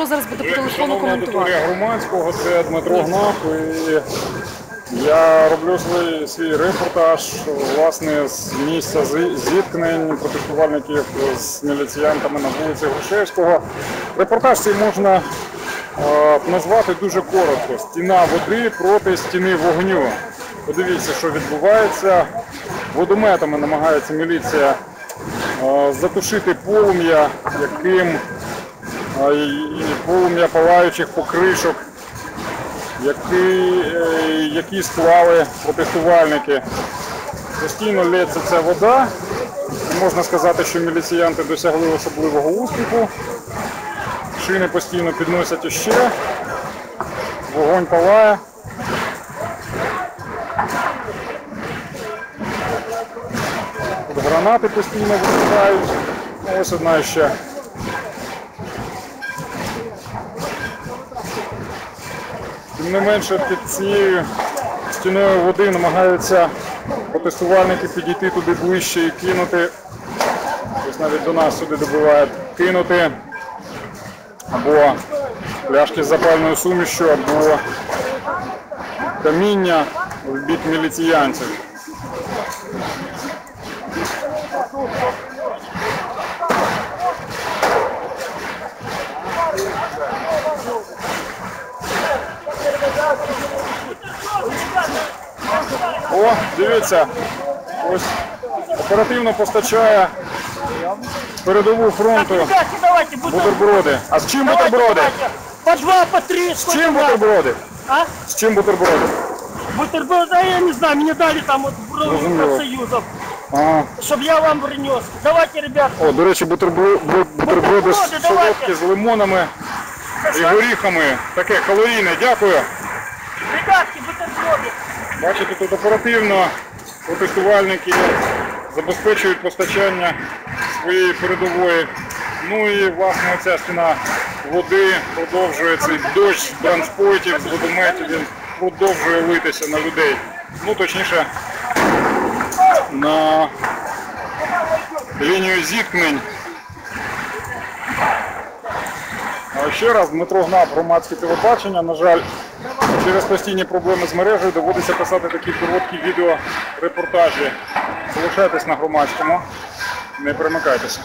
Дмитро зараз буде по телефону коментувати. громадського, це Дмитро Гнап. І я роблю свій, свій репортаж власне з місця зіткнень протестувальників з міліціянтами на вулиці Грушевського. Репортаж цей можна е, назвати дуже коротко: стіна води проти стіни вогню. Подивіться, що відбувається. Водометами намагається міліція е, затушити полум'я, яким а, і полум'я палаючих покришок, які, е, які склали протестувальники. Постійно лється ця вода. Можна сказати, що міліціянти досягли особливого успіху. Шини постійно підносять іще. Вогонь палає. Гранати постійно вибухають. Ось одна ще. Тим не менше під цією стіною води намагаються протестувальники підійти туди ближче і кинути. Ось навіть до нас сюди добивають кинути або пляшки з запальною сумішю, або каміння в бік міліціянців. О, дивіться, ось оперативно постачає передову фронту Ребятки, давайте бутерброды. бутерброди. А з чим Давайте, бутерброди? давайте. По два, по три. З чим бутерброди? А? З чим бутерброди? Бутерброды, а я не знаю, мне дали там вот Разумело. профсоюзов, Ага. чтобы я вам принес. Давайте, ребят. О, до речі, бутербро- бу- бутерброди з Бутерброди, давайте. солодкі з лимонами і горіхами. Таке калорійне, дякую. Бачите, тут оперативно протестувальники забезпечують постачання своєї передової. Ну і власне оця стіна води продовжує цей дощ транспортів з водометів, він продовжує литися на людей. Ну точніше на лінію зіткнень. А ще раз Дмитро Гнап, громадське телебачення. На жаль, через постійні проблеми з мережею доводиться писати такі короткі відеорепортажі. Залишайтесь на громадському, не перемикайтеся.